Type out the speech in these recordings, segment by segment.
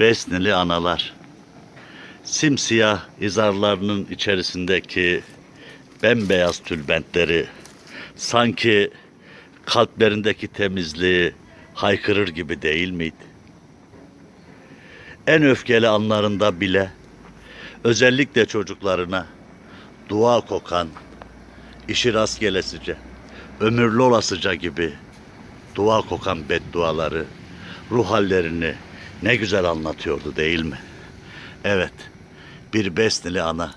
Besnili analar. Simsiyah izarlarının içerisindeki bembeyaz tülbentleri sanki kalplerindeki temizliği haykırır gibi değil miydi? En öfkeli anlarında bile özellikle çocuklarına dua kokan, işi rastgelesice, ömürlü olasıca gibi dua kokan bedduaları, ruh hallerini ne güzel anlatıyordu değil mi? Evet, bir besnili ana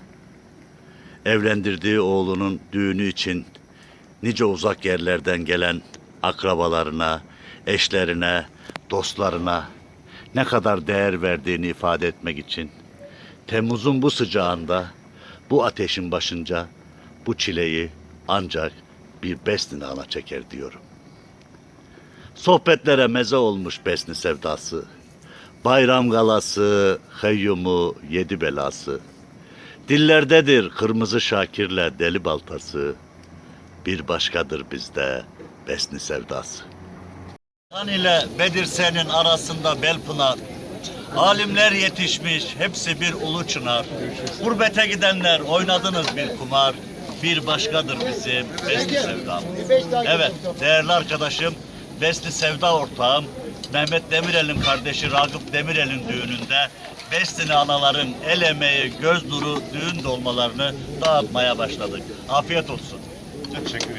evlendirdiği oğlunun düğünü için nice uzak yerlerden gelen akrabalarına, eşlerine, dostlarına ne kadar değer verdiğini ifade etmek için Temmuz'un bu sıcağında, bu ateşin başınca bu çileyi ancak bir besnine ana çeker diyorum. Sohbetlere meze olmuş besni sevdası. Bayram galası, heyyumu, yedi belası. Dillerdedir kırmızı şakirle deli baltası. Bir başkadır bizde besni sevdası. Han ile Bedir senin arasında Belpınar. Alimler yetişmiş, hepsi bir ulu çınar. Gurbete gidenler oynadınız bir kumar. Bir başkadır bizim besni sevdamız. Evet, değerli arkadaşım, Besni Sevda ortağım, Mehmet Demirel'in kardeşi Ragıp Demirel'in düğününde Besni anaların el emeği, göz nuru düğün dolmalarını dağıtmaya başladık. Afiyet olsun. Teşekkür ederim.